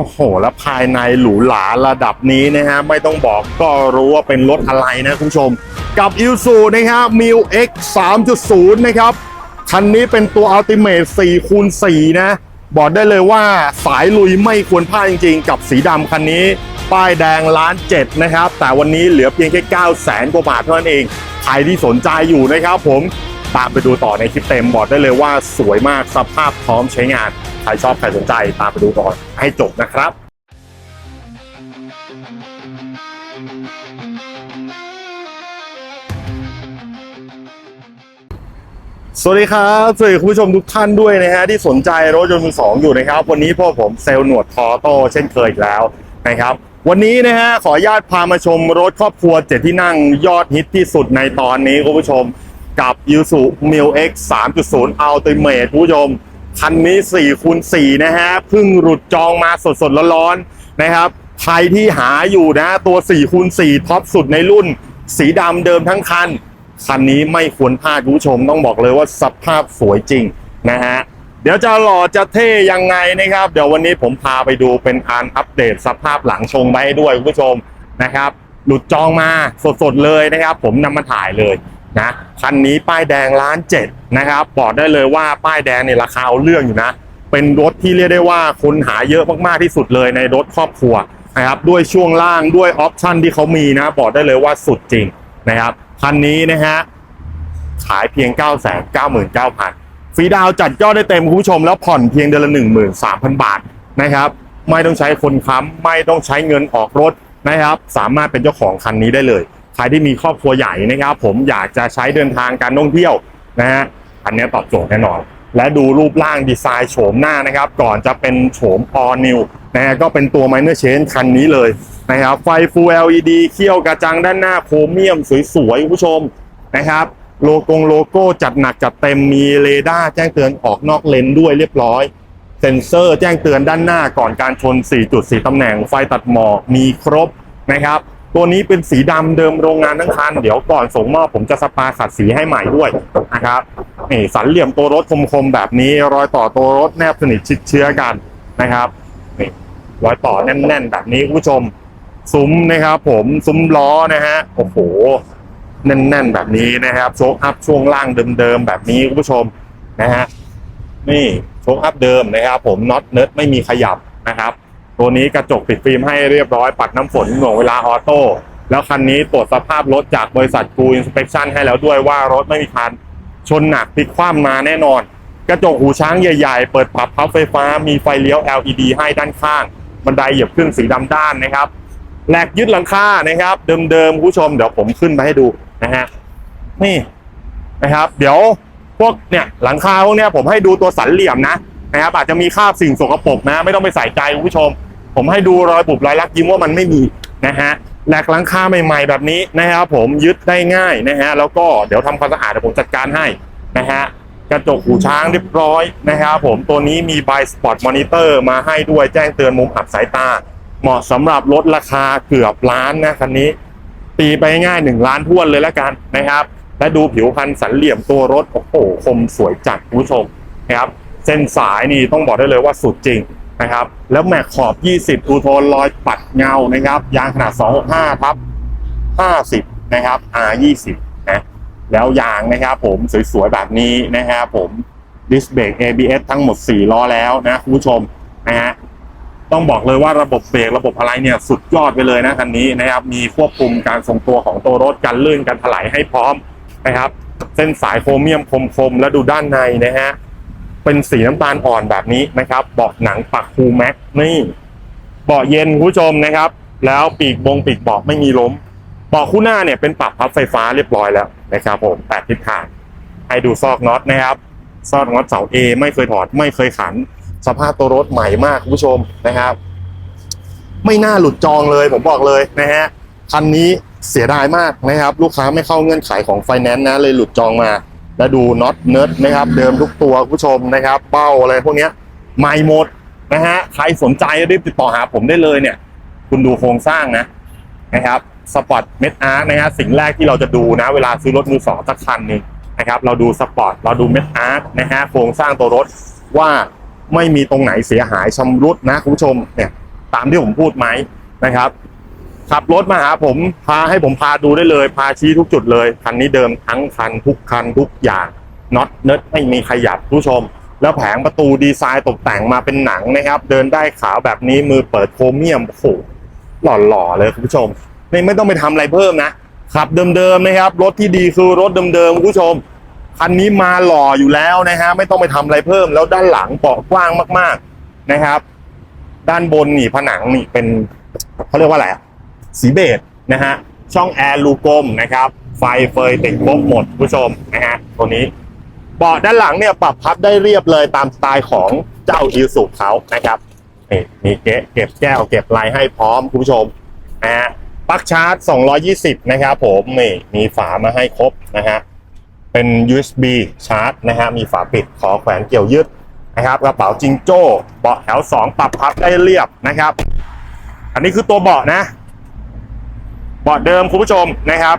โอ้โห แล้วภายในหรูหราระดับนี้นะฮะ ไม่ต้องบอกก็รู้ว่าเป็นรถอะไรนะคุณผู้ชม กับอิ s u นะครับ m i l X 3.0 นะครับ คันนี้เป็นตัว Ultimate 4คูณ4นะ บอกได้เลยว่าสายลุยไม่ควรพลาดจริงๆ กับสีดำคันนี้ ป้ายแดงล้านเจ็ดนะครับ แต่วันนี้เหลือเพียงแค่ 9 0 0 0 0 0กว่าบาทเท่านั้นเอง ใครที่สนใจอยู่นะครับผม ตามไปดูต่อในคลิปเต็มบอกได้เลยว่าสวยมากสภาพพร้อมใช้งาน ใครชอบใครสนใจตามไปดูก่อนให้จบนะครับสวัสดีครับสวัสดีคุณผู้ชมทุกท่านด้วยนะฮะที่สนใจรถยนต์มือสองอยู่นะครับ วันนี้พวกผมเซลล์หนวดทอโต้เช่นเคยอีกแล้วนะครับ วันนี้นะฮะขออนุญาตพามาชมรถครอบครัวเจ็ดที่นั่งยอดฮิตที่สุดในตอนนี้คุณผู้ชม กับ u s u m i l X 3.0 Ultimate คุณผู้ชม คันนี้4คูณ4นะฮะเพิ่งหลุดจองมาสดๆร้อนๆนะครับใครที่หาอยู่นะตัว4คูณ4ท็อปสุดในรุ่น สีดำเดิมทั้งคัน คันนี้ไม่ควรพลาดคุณผู้ชมต้องบอกเลยว่าสภาพสวยจริงนะฮะเดี๋ยวจะหล่อจะเท่ยังไงนะครับ เดี๋ยววันนี้ผมพาไปดูเป็นการอัปเดตสภาพหลังชงไปให้ด้วยคุณผู้ชมนะครับ หลุดจองมาสดๆเลยนะครับ ผมนำมาถ่ายเลย นะคันนี้ป้ายแดงล้านเจ็ดนะครับบอกได้เลยว่าป้ายแดงเนี่ยราคาเอาเรื่องอยู่นะ เป็นรถที่เรียกได้ว่าคนหาเยอะมากๆที่สุดเลยในรถครอบครัวนะครับด้วยช่วงล่างด้วยออปชันที่เขามีนะบอกได้เลยว่าสุดจริงนะครับคันนี้นะฮะขายเพียง 9 9 9 0 0 0ฟรีดาวจัดยอดได้เต็มคุณผู้ชมแล้วผ่อนเพียงเดือนละ 13,000 บาทนะครับไม่ต้องใช้คนค้ำไม่ต้องใช้เงินออกรถนะครับ สามารถเป็นเจ้าของคันนี้ได้เลย ใครที่มีครอบครัวใหญ่นะครับ ผมอยากจะใช้เดินทางการท่องเที่ยวนะฮะอันนี้ตอบโจทย์แน่นอน และดูรูปร่างดีไซน์โฉมหน้านะครับ ก่อนจะเป็นโฉม all new นะฮะก็เป็นตัว minor change คันนี้เลยนะครับ ไฟ Full LED เขี้ยวกระจังด้านหน้าโครเมียมสวยๆคุณผู้ชมนะครับโลโกงโลโก้จัดหนักจัดเต็มมีเรดาร์แจ้งเตือนออกนอกเลนด้วยเรียบร้อยเซ็นเซอร์แจ้งเตือนด้านหน้าก่อนการชน4จุด4ตำแหน่งไฟตัดหมอกมีครบนะครับ ตัวนี้เป็นสีดำเดิมโรงงานทั้งคัน เดี๋ยวก่อนส่งมอบผมจะสปาขัดสีให้ใหม่ด้วยนะครับนี่สันเหลี่ยมตัวรถคมๆแบบนี้ รอยต่อตัวรถแนบสนิทชิดเชื้อกันนะครับนี่รอยต่อแน่นๆ แบบนี้คุณผู้ชมซุ้มนะครับผมซุ้มล้อนะฮะโอ้โหแน่นๆ แบบนี้นะครับโชคอัพช่วงล่างเดิมๆแบบนี้คุณผู้ชมนะฮะนี่โชคอัพเดิมนะครับ ผมน็อตเนิร์ดไม่มีขยับนะครับ ตัวนี้กระจกติดฟิล์มให้เรียบร้อยปัดน้ำฝนหน่วงเวลาออโต้แล้วคันนี้ตรวจสภาพรถจากบริษัทกูอินสเป t ชันให้แล้วด้วยว่ารถไม่มีคันชนหนักพลิกคว่ำมาแน่นอน กระจกหูช้างใหญ่ๆ เปิดปรับพับไฟฟ้ามีไฟเลี้ยว LED ให้ด้านข้าง บันไดเหยียบขึ้นสีดำด้านนะครับแหลกยึดหลังคานะครับ เดิมๆคุณผู้ชมเดี๋ยวผมขึ้นไปให้ดูนะฮะนี่นะครับ เดี๋ยวพวกเนี่ยหลังคาพวกเนี้ยผมให้ดูตัวสันเหลี่ยมนะนะครับอาจจะมีคราบสิ่งสกปรกนะ ไม่ต้องไปใส่ใจคุณผู้ชม ผมให้ดูรอยบุบรอยลักยิ้มว่ามันไม่มีนะฮะแหลกหลังคาใหม่ๆแบบนี้นะครับผมยึดได้ง่ายนะฮะแล้วก็เดี๋ยวทำความสะอาดเดี๋ยวผมจัดการให้นะฮะกระจกหูช้างเรียบร้อยนะครับผมตัวนี้มีไบสปอตมอนิเตอร์มาให้ด้วยแจ้งเตือนมุมอับสายตา เหมาะสำหรับรถราคาเกือบล้านนะคันนี้ ตีไปง่ายหนึ่งล้านท้วนเลยแล้วกันนะครับ และดูผิวพันสันเหลี่ยมตัวรถโอ้โหคมสวยจัดคุณผู้ชมนะครับเส้นสายนี่ต้องบอกได้เลยว่าสุดจริง นะครับ แล้วแม็กขอบ 20ทูโทนรอยปัดเงานะครับ ยางขนาด 265ทับ50 นะครับ R20 นะแล้วยางนะครับผมสวยๆแบบนี้นะครับผมดิสเบรก ABS ทั้งหมด 4 ล้อแล้วนะคุณผู้ชมนะฮะต้องบอกเลยว่าระบบเบรกระบบอะไรเนี่ยสุดยอดไปเลยนะคันนี้นะครับ มีควบคุมการทรงตัวของตัวรถกันลื่นกันถลายให้พร้อมนะครับ เส้นสายโครเมียมคมๆและดูด้านในนะฮะ เป็นสีน้ำตาลอ่อนแบบนี้นะครับ เบาะหนังปักคูแม็กนี่เบาะเย็นคุณผู้ชมนะครับ แล้วปีกบงปีกเบาะไม่มีล้มเบาะคู่หน้าเนี่ยเป็นปรับพับไฟฟ้าเรียบร้อยแล้วนะครับผมแปดทิศทางให้ดูซอกน็อตนะครับซอกน็อตเสา A ไม่เคยถอดไม่เคยขัน สภาพตัวรถใหม่มากคุณผู้ชมนะครับ ไม่น่าหลุดจองเลยผมบอกเลยนะฮะคันนี้เสียดายมากนะครับ ลูกค้าไม่เข้าเงื่อนไขของไฟแนนซ์นะเลยหลุดจองมา แล้วดูน็อตเนิร์ดนะครับ เดิมทุกตัวคุณผู้ชมนะครับ เป้าอะไรพวกนี้ยใหม่หมดนะฮะใครสนใจรีบติดต่อหาผมได้เลยเนี่ย คุณดูโครงสร้างนะนะครับสปอร์ตเมดอาร์นะฮะสิ่งแรกที่เราจะดูนะ เวลาซื้อรถมือสองสักคันหนึ่งนะครับเราดูสปอร์ตเราดูเมดอาร์นะฮะโครงสร้างตัวรถว่าไม่มีตรงไหนเสียหายชำรุดนะคุณผู้ชมเนี่ยตามที่ผมพูดไหมนะครับ ขับรถมาหาผมพาให้ผมพาดูได้เลย พาชี้ทุกจุดเลยคันนี้เดิมทั้งคันทุกคันทุกอย่างน็อตเนิร์ดไม่มีขยับผู้ชม แล้วแผงประตูดีไซน์ตกแต่งมาเป็นหนังนะครับ เดินได้ขาวแบบนี้มือเปิดโครเมียมโอ้โหหล่อๆเลยคุณผู้ชมไม่ไม่ต้องไปทำอะไรเพิ่มนะขับเดิมๆนะครับ รถที่ดีคือรถเดิมๆคุณผู้ชมคันนี้มาหล่ออยู่แล้วนะฮะไม่ต้องไปทำอะไรเพิ่ม แล้วด้านหลังเบาะกว้างมาก ๆนะครับ ด้านบนนี่ผนังนี่เป็นเขาเรียกว่าอะไรอะ สีเบจนะฮะช่องแอร์ลูกลมนะครับไฟเฟยติดครบหมดคุณผู้ชมนะฮะตัวนี้เบาะด้านหลังเนี่ยปรับพับได้เรียบเลยตามสไตล์ของเจ้าอิสุเขานะครับนี่มีเก็บเก็บแก้วเก็บลายให้พร้อมคุณผู้ชมนะฮะปลั๊กชาร์จ 220 นะครับผมนี่มีฝามาให้ครบนะฮะเป็น USB ชาร์จนะฮะมีฝาปิดขอแขวนเกี่ยวยึดนะครับกระเป๋าจิงโจ้เบาะแถว 2 ปรับพับได้เรียบนะครับ อันนี้คือตัวเบาะนะ เบาะเดิมคุณผู้ชมนะครับ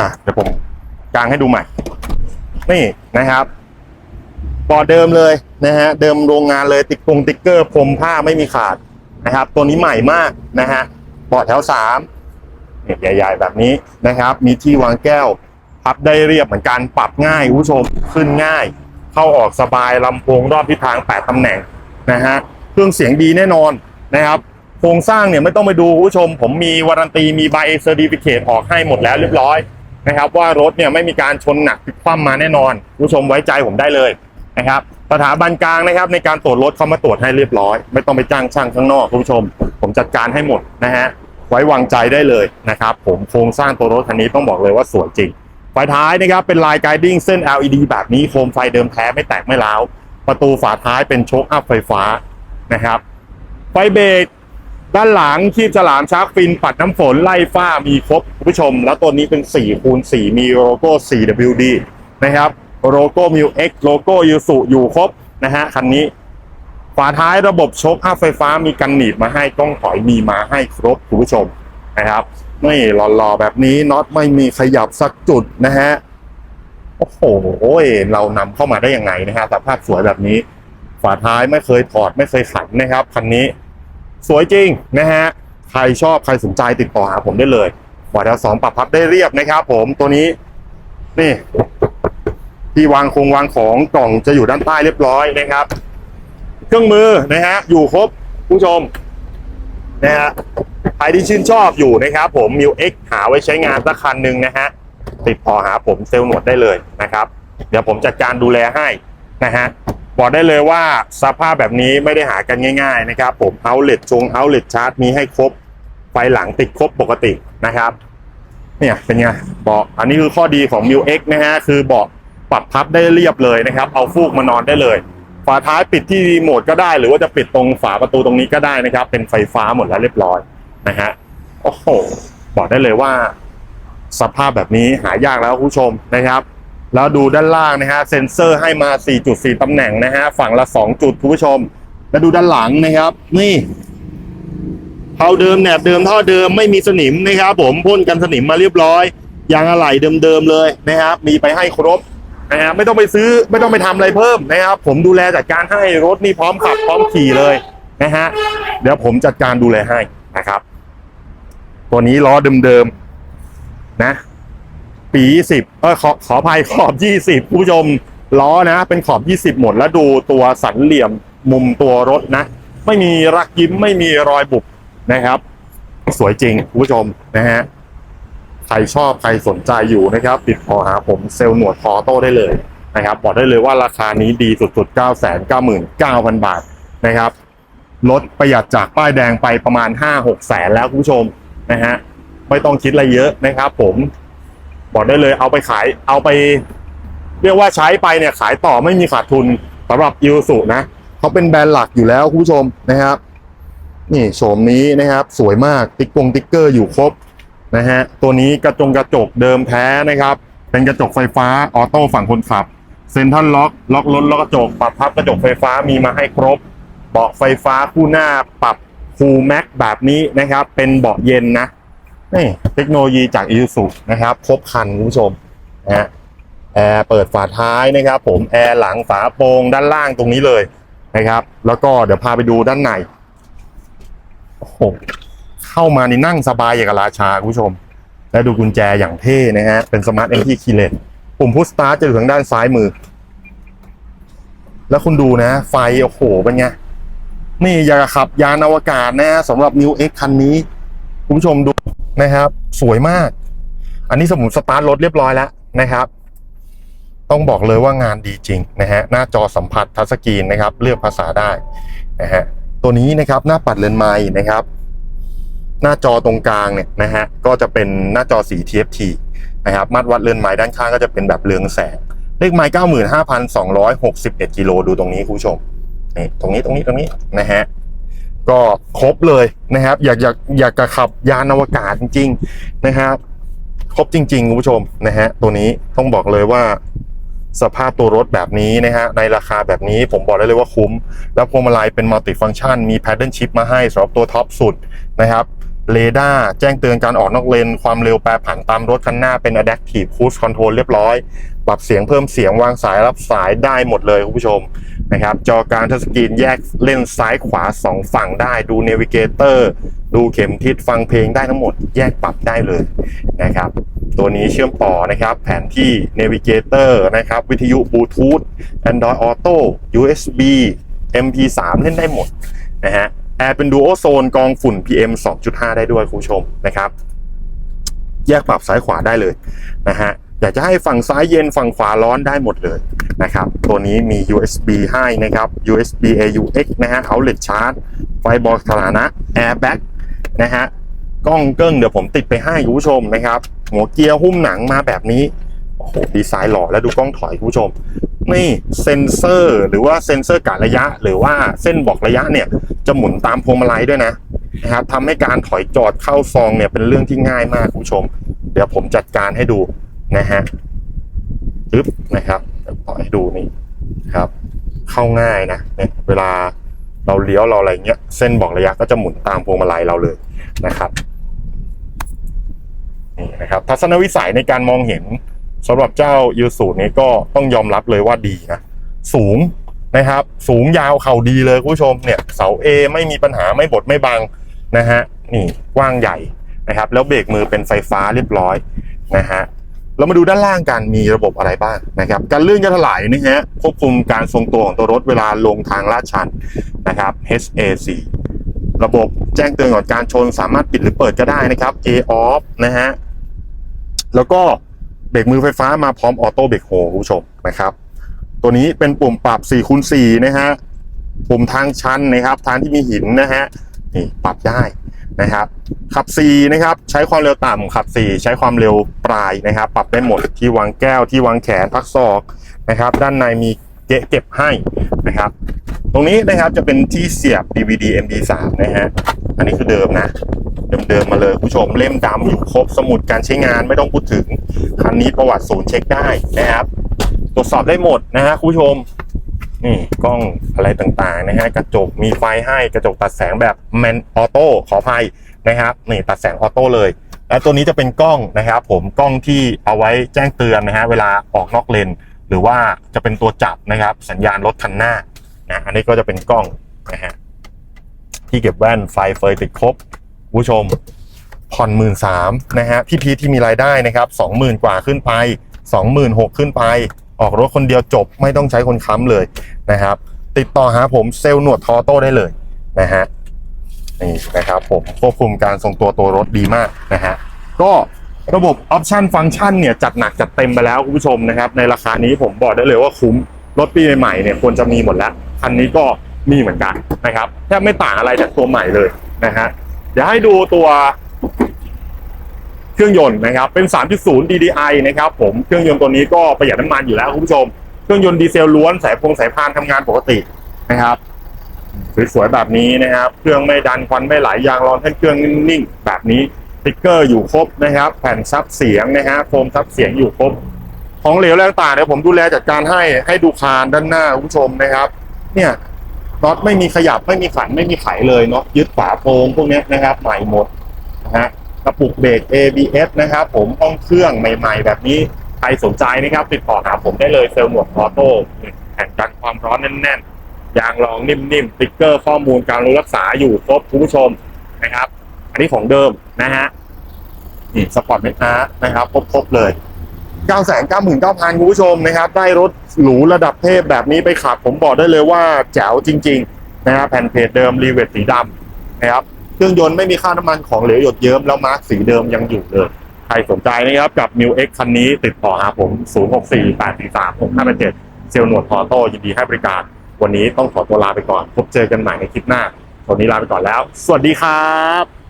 อะเดี๋ยวผมกางให้ดูใหม่ นี่นะครับเบาะเดิมเลยนะฮะเดิมโรงงานเลยติดกงติ๊กเกอร์พรมผ้าไม่มีขาดนะครับ ตัวนี้ใหม่มากนะฮะเบาะแถว3เนี่ยใหญ่ๆแบบนี้นะครับ มีที่วางแก้วพับได้เรียบเหมือนกันปรับง่ายคุณผู้ชมขึ้นง่าย เข้าออกสบายลำโพงรอบทิศทาง 8ตำแหน่งนะฮะเครื่องเสียงดีแน่นอนนะครับ โครงสร้างเนี่ยไม่ต้องไปดูผู้ชม ผมมีวารันตีมีใบเซอร์ติฟิเคตออกให้หมดแล้วเรียบร้อยนะครับว่ารถเนี่ยไม่มีการชนหนักพลิกคว่ำมาแน่นอน ผู้ชมไว้ใจผมได้เลยนะครับสถาบันกลางนะครับ ในการตรวจรถเขามาตรวจให้เรียบร้อย ไม่ต้องไปจ้างช่างข้างนอกคุณผู้ชม ผมจัดการให้หมดนะฮะไว้วางใจได้เลยนะครับ ผมโครงสร้างตัวรถคันนี้ต้องบอกเลยว่าสวยจริงไฟท้ายนะครับเป็นลายไกดิ้งเส้น LED แบบนี้โคมไฟเดิมแท้ไม่แตกไม่ร้าวประตูฝาท้ายเป็นโชคอัพไฟฟ้านะครับไฟเบรก ด้านหลังคีบฉลามชาร์กฟินปัดน้ำฝนไล่ฝ้ามีครบคุณผู้ชม แล้วตัวนี้เป็น4คูณ4มีโลโก้ 4WD นะครับโลโก้มิว X โลโก้ยูสุอยู่ครบนะฮะคันนี้ฝาท้ายระบบโชคอัพไฟฟ้ามีกันหนีบมาให้กล้องถอยมีมาให้ครบคุณผู้ชมนะครับนี่หล่อๆแบบนี้น็อตไม่มีขยับสักจุดนะฮะโอ้โหเรานำเข้ามาได้ยังไงนะฮะสภาพสวยแบบนี้ ฝาท้ายไม่เคยถอดไม่เคยขันนะครับคันนี้ สวยจริงนะฮะใครชอบใครสนใจติดต่อหาผมได้เลยฝาท้ายสองปรับพับได้เรียบนะครับ ผมตัวนี้ นี่ ที่วางคงวางของกล่องจะอยู่ด้านใต้เรียบร้อยนะครับ เครื่องมือนะฮะอยู่ครบผู้ชมนะฮะใครที่ชื่นชอบอยู่นะครับผมมิวเอ็กหาไว้ใช้งานสักคันหนึ่งนะฮะติดต่อหาผมเซลล์หนวดได้เลยนะครับ เดี๋ยวผมจัดการดูแลให้นะฮะ บอกได้เลยว่าสภาพแบบนี้ไม่ได้หากันง่ายๆนะครับผมเอาเลตชงเอาเลตชาร์จมีให้ครบไฟหลังติดครบปกตินะครับเนี่ยเป็นไงเบาะอันนี้คือข้อดีของ m ิ X นะฮะคือเบาะปรับพับได้เรียบเลยนะครับ เอาฟูกมานอนได้เลย ฝาท้ายปิดที่รีโมทก็ได้ หรือว่าจะปิดตรงฝาประตูตรงนี้ก็ได้นะครับ เป็นไฟฟ้าหมดแล้วเรียบร้อยนะฮะโอ้โหบอกได้เลยว่า สภาพแบบนี้หายากแล้วคุณผู้ชมนะครับ แล้วดูด้านล่างนะฮะเซ็นเซอร์ให้มา 4.4 ตำแหน่งนะฮะฝั่งละ 2 จุดคุณผู้ชม แล้วดูด้านหลังนะครับ นี่เผาเดิมแหนบเดิมท่อเดิมไม่มีสนิมนะครับ ผมพ่นกันสนิมมาเรียบร้อยยางอะไหล่เดิมๆเลยนะครับ มีไปให้ครบนะครับไม่ต้องไปซื้อไม่ต้องไปทำอะไรเพิ่มนะครับ ผมดูแลจัดการให้รถนี่พร้อมขับพร้อมขี่เลยนะฮะเดี๋ยวผมจัดการดูแลให้นะครับ ตัวนี้ล้อเดิมๆนะ ปีสิบเออขอขออภัยขอบยี่สิบผู้ชมล้อนะ เป็นขอบยี่สิบหมดแล้วดูตัวสันเหลี่ยมมุมตัวรถนะ ไม่มีรักยิ้มไม่มีรอยบุบนะครับ สวยจริงผู้ชมนะฮะใครชอบใครสนใจอยู่นะครับ ติดต่อหาผมเซลล์หนวดคอโต้ได้เลยนะครับบอกได้เลยว่าราคานี้ดีสุดๆ 9 9 9 9 0 0 0 บาทนะครับลดประหยัดจากป้ายแดงไปประมาณ 5-6 แสนแล้วคุณผู้ชมนะฮะไม่ต้องคิดอะไรเยอะนะครับผม บอกได้เลยเอาไปขายเอาไป เรียกว่าใช้ไปเนี่ยขายต่อไม่มีขาดทุนสำหรับอิวสุนะเขาเป็นแบรนด์หลักอยู่แล้วคุณผู้ชมนะครับ นี่โฉมนี้นะครับ สวยมากติ๊กกงติ๊กเกอร์อยู่ครบนะฮะตัวนี้กระจงกระจกเดิมแท้นะครับ เป็นกระจกไฟฟ้าออโต้ฝั่งคนขับเซ็นทรัลล็อกล็อกรถล็อกกระจกปรับพับกระจกไฟฟ้ามีมาให้ครบ เบาะไฟฟ้าคู่หน้าปรับคูลแม็กแบบนี้นะครับ เป็นเบาะเย็นนะ นี่เทคโนโลยีจากอิ u สุนะครับ ครบครันคุณผู้ชมนะฮะแอร์เปิดฝาท้ายนะครับ ผมแอร์หลังฝาโปรงด้านล่างตรงนี้เลยนะครับ แล้วก็เดี๋ยวพาไปดูด้านในโอ้โหเข้ามานี่นั่งสบายอย่างกับราชาคุณผู้ชม และดูกุญแจอย่างเท่นะฮะเป็นสมาร์ทเอ็นทีคีเลนปุ่มพุชสตาร์ทจะอยู่ทางด้านซ้ายมือ แล้วคุณดูนะ ไฟโอ้โหเป็นไงนี่อยากขับยานอวกาศนะสำหรับ New X คันนี้ คุณผู้ชมดู นะครับ สวยมาก อันนี้สมุนสตาร์ทรถเรียบร้อยแล้วนะครับ ต้องบอกเลยว่างานดีจริงนะฮะหน้าจอสัมผัสทัชสกรีนนะครับ เลือกภาษาได้นะฮะตัวนี้นะครับหน้าปัดเลนไม้นะครับ หน้าจอตรงกลางเนี่ยนะฮะก็จะเป็นหน้าจอสี TFT นะครับมัดวัดเลนไม้ด้านข้างก็จะเป็นแบบเรืองแสง เลขไม้เก้าหมื่นห้าพันสองร้อยหกสิบเอ็ดกิโลดูตรงนี้คุณผู้ชมนี่ตรงนี้ตรงนี้ตรงนี้นะฮะ ก็ครบเลยนะครับ อยากอยากอยากจะขับยานอวกาศจริง ๆนะครับ ครบจริงๆคุณผู้ชมนะฮะตัวนี้ต้องบอกเลยว่าสภาพตัวรถแบบนี้นะฮะในราคาแบบนี้ผมบอกได้เลยว่าคุ้ม แล้วพวงมาลัยเป็นมัลติฟังก์ชันมีแพดเดิลชิพมาให้สำหรับตัวท็อปสุดนะครับ เรดาร์แจ้งเตือนการออกนอกเลน ความเร็วแปรผันตามรถคันหน้าเป็น Adaptive Cruise Control เรียบร้อย ปรับเสียงเพิ่มเสียงวางสายรับสายได้หมดเลยคุณผู้ชมนะครับ จอการทัชสกรีนแยกเล่นซ้ายขวา 2 ฝั่งได้ดูเนวิเกเตอร์ดูเข็มทิศฟังเพลงได้ทั้งหมดแยกปรับได้เลยนะครับ ตัวนี้เชื่อมต่อนะครับ แผนที่ Navigator นะครับ วิทยุบลูทูธ Android Auto USB MP3 เล่นได้หมดนะฮะ แอร์เป็น Dual Zone กองฝุ่น PM 2.5 ได้ด้วยคุณผู้ชมนะครับ แยกปรับซ้ายขวาได้เลยนะฮะอยากจะให้ฝั่งซ้ายเย็นฝั่งขวาร้อนได้หมดเลยนะครับ ตัวนี้มี USB ให้นะครับ USB AUX นะฮะ outlet charge ไฟบอกสถานะ airbag นะฮะกล้องเกิ้งเดี๋ยวผมติดไปให้คุณผู้ชมนะครับ หัวเกียร์หุ้มหนังมาแบบนี้ โอ้โห ดีไซน์หล่อแล้วดูกล้องถอยคุณผู้ชม นี่เซนเซอร์ หรือว่าเซนเซอร์กะระยะ หรือว่าเส้นบอกระยะเนี่ยจะหมุนตามพวงมาลัยด้วยนะนะครับทำให้การถอยจอดเข้าซองเนี่ยเป็นเรื่องที่ง่ายมากคุณผู้ชม เดี๋ยวผมจัดการให้ดูนะฮะปึ๊บนะครับเดี๋ยวปล่อยให้ดูนี่ครับ เข้าง่ายนะเนี่ยเวลาเราเลี้ยวเราอะไรเงี้ยเส้นบอกระยะก็จะหมุนตามพวงมาลัยเราเลยนะครับนี่นะครับ ทัศนวิสัยในการมองเห็น สำหรับเจ้ายูสูนี้ก็ต้องยอมรับเลยว่าดีนะสูงนะครับ สูงยาวเข่าดีเลยคุณผู้ชมเนี่ยเสา A ไม่มีปัญหาไม่บดไม่บังนะฮะนี่กว้างใหญ่นะครับ แล้วเบรกมือเป็นไฟฟ้าเรียบร้อยนะฮะเรามาดูด้านล่างกันมีระบบอะไรบ้างนะครับ การเลื่อนการถลายนี่ฮะควบคุมการทรงตัวของตัวรถเวลาลงทางลาดชันนะครับ HAC ระบบแจ้งเตือนก่อนการชนสามารถปิดหรือเปิดก็ได้นะครับ A off นะฮะแล้วก็ เบรกมือไฟฟ้ามาพร้อมออโต้เบรกโฮคุณผู้ชมนะครับ ตัวนี้เป็นปุ่มปรับ4คูณ4นะฮะปุ่มทางชันนะครับทางที่มีหินนะฮะนี่ปรับได้นะครับขับ 4 นะครับ ใช้ความเร็วต่ำขับ 4 ใช้ความเร็วปลายนะครับ ปรับได้หมดที่วางแก้วที่วางแขนพักศอกนะครับ ด้านในมีเกะเก็บให้นะครับ ตรงนี้นะครับจะเป็นที่เสียบ DVD MD3 นะฮะอันนี้คือเดิมนะ เดิมๆมาเลยคุณผู้ชมเล่มดำอยู่ครบสมุดการใช้งานไม่ต้องพูดถึงคันนี้ประวัติศูนย์เช็คได้นะครับ ตรวจสอบได้หมดนะฮะคุณผู้ชมนี่กล้องอะไรต่างๆนะฮะกระจกมีไฟให้กระจกตัดแสงแบบแมนออโต้ขออภัยนะครับนี่ตัดแสงออโต้เลยและตัวนี้จะเป็นกล้องนะครับ ผมกล้องที่เอาไว้แจ้งเตือนนะฮะเวลาออกนอกเลน หรือว่าจะเป็นตัวจับนะครับ สัญญาณรถคันหน้านะอันนี้ก็จะเป็นกล้องนะฮะที่เก็บแว่นไฟเฟยติดครบ ผู้ชมผ่อนหมื่นสามนะฮะพี่พีที่มีรายได้นะครับสองหมื่นกว่าขึ้นไปสองหมื่นหกขึ้นไป ออกรถคนเดียวจบไม่ต้องใช้คนค้ำเลยนะครับ ติดต่อหาผมเซลล์หนวดทอโต้ได้เลยนะฮะนี่นะครับผมควบคุมการทรงตัวตัวรถดีมากนะฮะก็ระบบออปชันฟังก์ชันเนี่ยจัดหนักจัดเต็มไปแล้วคุณผู้ชมนะครับ ในราคานี้ผมบอกได้เลยว่าคุ้มรถปีใหม่ๆเนี่ยควรจะมีหมดแล้วคันนี้ก็มีเหมือนกันนะครับแทบไม่ต่างอะไรจากตัวใหม่เลยนะฮะ ดี๋ยวให้ดูตัวเครื่องยนต์นะครับ เป็น 3.0 DDI นะครับ ผม เครื่องยนต์ตัวนี้ก็ประหยัดน้ำมันอยู่แล้วคุณผู้ชม เครื่องยนต์ดีเซลล้วนสายพงสายพานทำงานปกตินะครับ สวยๆแบบนี้นะครับ เครื่องไม่ดันควันไม่ไหลยางร้อนให้เครื่องนิ่งๆ แบบนี้ติ๊กเกอร์อยู่ครบนะครับ แผ่นซับเสียงนะฮะ โฟมซับเสียงอยู่ครบ ของเหลวแรงต่างๆเดี๋ยวผมดูแลจัดการให้ ให้ดูคานด้านหน้าคุณผู้ชมนะครับ เนี่ย น็อตไม่มีขยับไม่มีขันไม่มีไขเลยเนาะยึดฝาโปรงพวกนี้นะครับใหม่หมดนะฮะกระปุกเบรก ABS นะครับ ผมห้องเครื่องใหม่ ๆ แบบนี้ใครสนใจนะครับ ติดต่อหาผมได้เลยเซลล์หมวกออโต้แผ่นกันความร้อนแน่นๆยางรองนิ่มๆติ๊กเกอร์ข้อมูลการรู้รักษาอยู่ครบคุณผู้ชมนะครับ อันนี้ของเดิมนะฮะนี่สปอร์ตเมอาร์นะครับครบๆเลย 9 9 9 9 0 0 0คุณผู้ชมนะครับ ได้รถหรูระดับเทพแบบนี้ไปขับ ผมบอกได้เลยว่าแจ๋วจริง ๆ นะครับแผ่นเพจเดิมรีเวทสีดำนะครับเครื่องยนต์ไม่มีค่าน้ำมันของเหลวหยดเยิ้มแล้วมาร์กสีเดิมยังอยู่เลยใครสนใจนะครับกับ New X คันนี้ติดต่อหาผม 064 843 6587 เซลล์หนวดพอโต้ยินดีให้บริการ วันนี้ต้องขอตัวลาไปก่อน พบเจอกันใหม่ในคลิปหน้าวันนี้ลาไปก่อนแล้ว สวัสดีครับ